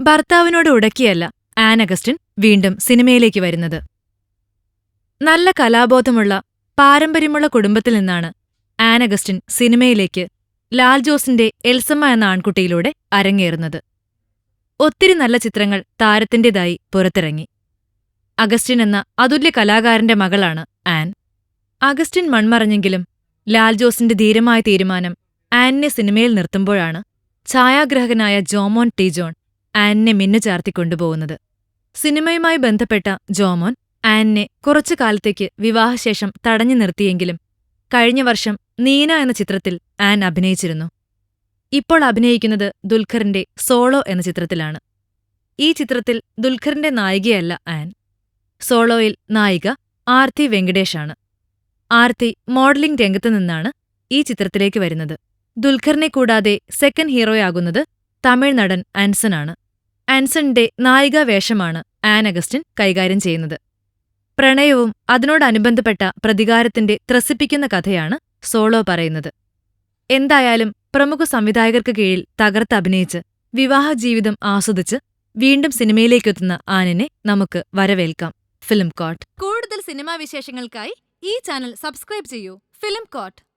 ഭർത്താവിനോട് ഉടക്കിയല്ല an Augustine വീണ്ടും സിനിമയിലേക്ക് വരുന്നത്. നല്ല കലാബോധമുള്ള പാരമ്പര്യമുള്ള കുടുംബത്തിൽ നിന്നാണ് ആൻ അഗസ്റ്റിൻ സിനിമയിലേക്ക് ലാൽ ജോസിന്റെ എൽസമ്മ എന്ന ആൺകുട്ടിയിലൂടെ അരങ്ങേറുന്നത്. ഒത്തിരി നല്ല ചിത്രങ്ങൾ താരത്തിന്റേതായി പുറത്തിറങ്ങി. അഗസ്റ്റിൻ എന്ന അതുല്യ കലാകാരന്റെ മകളാണ് ആൻ. അഗസ്റ്റിൻ മൺമറഞ്ഞെങ്കിലും ലാൽ ജോസിന്റെ ധീരമായ തീരുമാനം ആനിനെ സിനിമയിൽ നിർത്തുമ്പോഴാണ് ഛായാഗ്രാഹകനായ ജോമോൻ ടി ജോൺ ആനിനെ മിന്നു കൊണ്ടുപോകുന്നത്. സിനിമയുമായി ബന്ധപ്പെട്ട ജോമോൻ ആനിനെ കുറച്ചു കാലത്തേക്ക് വിവാഹശേഷം തടഞ്ഞു നിർത്തിയെങ്കിലും കഴിഞ്ഞ വർഷം നീന എന്ന ചിത്രത്തിൽ ആൻ അഭിനയിച്ചിരുന്നു. ഇപ്പോൾ അഭിനയിക്കുന്നത് ദുൽഖറിന്റെ സോളോ എന്ന ചിത്രത്തിലാണ്. ഈ ചിത്രത്തിൽ ദുൽഖറിന്റെ നായികയല്ല ആൻ. സോളോയിൽ നായിക ആർത്തി വെങ്കടേഷാണ്. ആർത്തി മോഡലിംഗ് രംഗത്തു നിന്നാണ് ഈ ചിത്രത്തിലേക്ക് വരുന്നത്. ദുൽഖറിനെ കൂടാതെ സെക്കൻഡ് ഹീറോയാകുന്നത് തമിഴ് നടൻ ആൻസനാണ് ആൻസണിന്റെ നായികാ വേഷമാണ് ആൻ അഗസ്റ്റിൻ കൈകാര്യം ചെയ്യുന്നത്. പ്രണയവും അതിനോടനുബന്ധപ്പെട്ട പ്രതികാരത്തിന്റെ ത്രസിപ്പിക്കുന്ന കഥയാണ് സോളോ പറയുന്നത്. എന്തായാലും പ്രമുഖ സംവിധായകർക്ക് കീഴിൽ തകർത്ത് അഭിനയിച്ച് വിവാഹ ജീവിതം ആസ്വദിച്ച് വീണ്ടും സിനിമയിലേക്കെത്തുന്ന ആനിനെ നമുക്ക് വരവേൽക്കാം. Film court. കൂടുതൽ സിനിമാ വിശേഷങ്ങൾക്കായി ഈ ചാനൽ സബ്സ്ക്രൈബ് ചെയ്യൂ. Film coat.